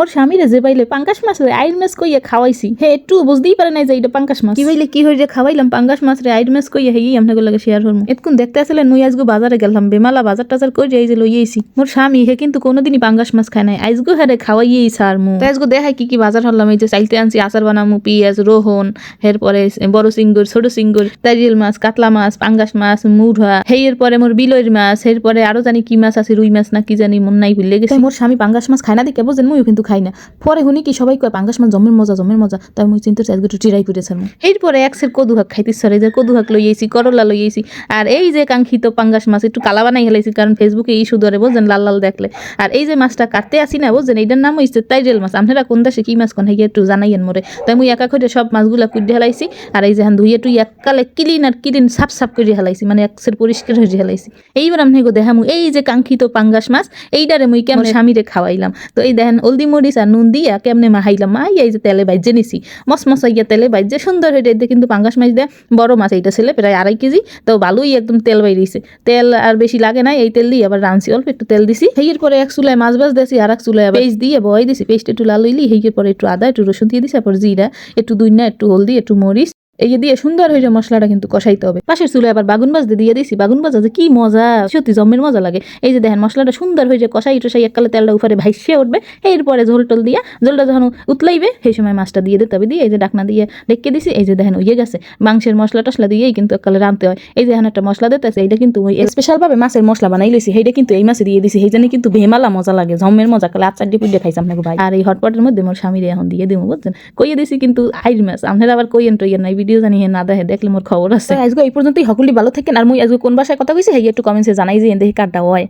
মোর স্বামীরে যে পাইলে পাঙ্কাশ মাছ রে আইর মাছ কইয়া খাওয়াইছি হে একটু বুঝতেই পারে নাই যে এটা পাঙ্কাশ মাছ। কি পাইলে কি হইরে খাওয়াইলাম পাঙ্কাশ মাছ রে আইর মাছ কইয়া হেই আপনাকে লাগে শেয়ার হরমু এতক্ষণ দেখতে আসলে মুই আজগো বাজারে গেলাম বেমালা বাজার টাজার কই এই যে লইয়েছি মোর স্বামী হে কিন্তু কোনোদিনই পাঙ্কাশ মাছ খায় নাই। আজগো হারে খাওয়াইয়েই সার মু তাই আজগো দেখাই কি কি বাজার হলাম এই যে চাইতে আনছি আচার বানামু পিঁয়াজ রোহন এরপরে বড় সিঙ্গুর ছোট সিঙ্গুর তারিয়েল মাছ কাতলা মাছ পাঙ্গাস মাছ মুড়া হেয়ের পরে মোর বিলইর মাছ এরপরে আরও জানি কি মাছ আছে রুই মাছ না কি জানি মন নাই ভুলে গেছে। মোর স্বামী পাঙ্গাস মাছ খায় না দেখে বোঝেন মুইও কিন্তু খাই না। পরে শুনি কি সবাই কয় পাঙ্গাস মাছ জমের মজা জমের মজা। তাই মুই চিন্তা চাই একটু ট্রাই করেছিলাম এরপরে একসের কদু হাক খাইতে সরে যে কদু হাক লইয়েছি করলা লইয়েছি আর এই যে কাঙ্ক্ষিত পাঙ্গাস মাছ একটু কালা বানাই হেলাইছি কারণ ফেসবুকে ইস্যু ধরে বোঝেন লাল লাল দেখলে। আর এই যে মাছটা কাটতে আসি না বুঝছেন এইটার নাম হইছে তাইরেল মাছ। আপনারা কোন দেশে কি মাছ কোন হেগে একটু জানাইয়েন মোরে। তাই মুই একা করে সব মাছগুলা কুইডে হেলাইছি আর এই যে হ্যান ধুইয়ে টুই এককালে ক্লিন আর ক্লিন সাফ সাফ করে হেলাইছি মানে একসের পরিষ্কার হয়ে হেলাইছি। এইবার আমি গো দেখামু এই যে কাঙ্ক্ষিত পাঙ্গাস মাছ এইটারে মুই কেমন স্বামীরে খাওয়াইলাম। তো এই দেখেন হলদি মরিচ আর নুন দিয়া কেমনে মাহাইলাম মাই এই যে তেলে বাইজে নিছি। মস মশাইয়া তেলে বাইজে, সুন্দর হয়ে এতে কিন্তু পাঙ্গাস মাছ দেয় বড় মাছ এইটা ছেলে, প্রায় আড়াই কেজি। তো ভালোই একদম তেল বাইরিয়েছে তেল আর বেশি লাগে না, এই তেল দিয়ে আবার রাঁধছি, অল্প একটু তেল দিছি। হেয়ের পরে এক চুলায় মাছ বাজ দিয়েছি আর এক চুলায় পেস্ট দিয়ে বয় দিছি। পেস্ট একটু লাল হইলি হেয়ের পরে একটু আদা, একটু রসুন দিয়ে দিছি, তারপর জিরা, একটু দুই না একটু হলদি, একটু মরিচ। এই দিয়ে সুন্দর হয়ে যায় মশলাটা কিন্তু কষাইতে হবে। পাশের চুলে আবার বাগুন বাজতে দিয়ে দিছি। বাগুন বাজা যে কি মজা! সত্যি জমের মজা লাগে। এই যে দেখেন, মশলাটা সুন্দর হয়ে যায় কষাই টসাই এককালে তেলটা উপরে ভাইসিয়ে উঠবে। এরপরে ঝোল টোল দিয়ে, ঝোলটা যখন উতলাইবে, সেই সময় মাছটা দিয়ে দিতে হবে। দিয়ে এই যে ডাকনা দিয়ে ডেকে দিছি। এই যে দেখেন ইয়ে গেছে। মাংসের মশলা টসলা দিয়েই কিন্তু এককালে রাঁধতে হয়। এই যে একটা মশলা দিতেছে, এইটা কিন্তু স্পেশাল ভাবে মাছের মশলা বানাই লইছি। সেইটা কিন্তু এই মাছে দিয়ে দিছি। সেই জন্য কিন্তু ভেমালা মজা লাগে। জমের মজা কালে আচার দিয়ে পুড়ে খাইছি আপনাকে ভাই। আর এই হটপটের মধ্যে মোর স্বামীরে এখন দিয়ে দিব বুঝছেন? কইয়ে দিছি কিন্তু আইর মাছ। আপনারা আবার কইয়েন টইয়েন নাই ভিডিও জানি হে না দেখে দেখলে মোর খবর আছে। আজকে এই পর্যন্তই সকলি ভালো থাকেন আর মুই আজকে কোন ভাষায় কথা কইছি হে একটু কমেন্টসে জানাই যে দেখে কাটা হয়।